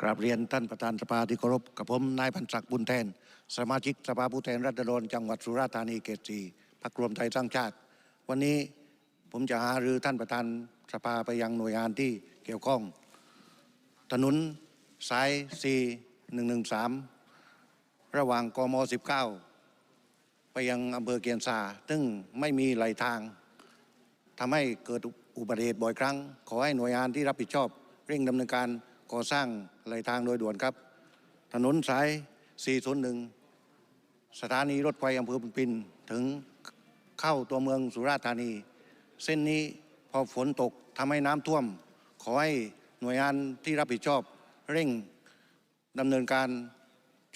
กราบเรียนท่านประธานสภาที่เคารพกับผมนายพันศักดิ์บุญแทน สมาชิกสภาผู้แทนราษฎรจังหวัดสุราษฎร์ธานีเขตสีพรรครวมไทยสร้างชาติ วันนี้ผมจะหารือท่านประธานสภาไปยังหน่วยงานที่เกี่ยวข้อง ถนนสาย C113 ระหว่างกม 19 ไปยังอำเภอเกียนซาซึ่งไม่มีไหลทางทำให้เกิดอุบัติเหตุบ่อยครั้ง ขอให้หน่วยงานที่รับผิดชอบ เร่งดำเนินการ ก่อสร้างไหลทางโดยด่วนครับ ถนนสาย 401 สถานีรถไฟอำเภอพุนปินถึงเข้าตัวเมืองสุราษฎร์ธานี เส้นนี้พอฝนตกทำให้น้ำท่วม ขอให้หน่วยงานที่รับผิดชอบเร่งดำเนินการ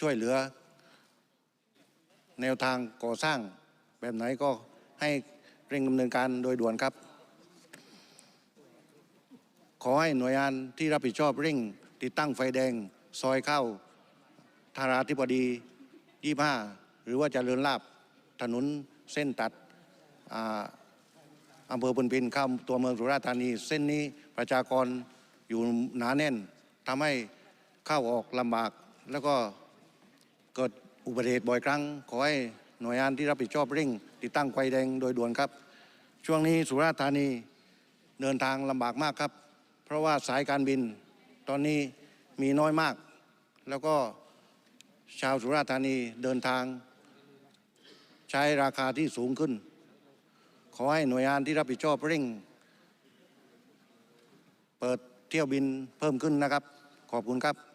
ช่วยเหลือ แนวทางก่อสร้างแบบไหนก็ให้เร่งดำเนินการโดยด่วนครับ ขอให้หน่วยงานที่รับผิดชอบเร่ง ติดตั้งไฟแดง ซอยเข้าธาราธิบดี25หรือว่าจเจริญลาบถนนเส้นตัดอำเภอพุนพินเข้าตัวเมืองสุราษฎร์ธานี เส้นนี้ประชากรอยู่หนาแน่นทำให้เข้าออกลำบาก แล้วก็เกิดอุบัติเหตุบ่อยครั้ง ขอให้หน่วยงานที่รับผิดชอบเร่ง ติดตั้งไฟแดงโดยด่วนครับ ช่วงนี้สุราษฎร์ธานีเดินทางลำบากมากครับ ราะว่าสายการบินตอนนี้มีน้อยมาก แล้วก็ชาวสุราษฎร์ธานีเดินทาง ใช้ราคาที่สูงขึ้น ขอให้หน่วยงานที่รับผิดชอบเร่ง เปิดเที่ยวบินเพิ่มขึ้นนะครับ ขอบคุณครับ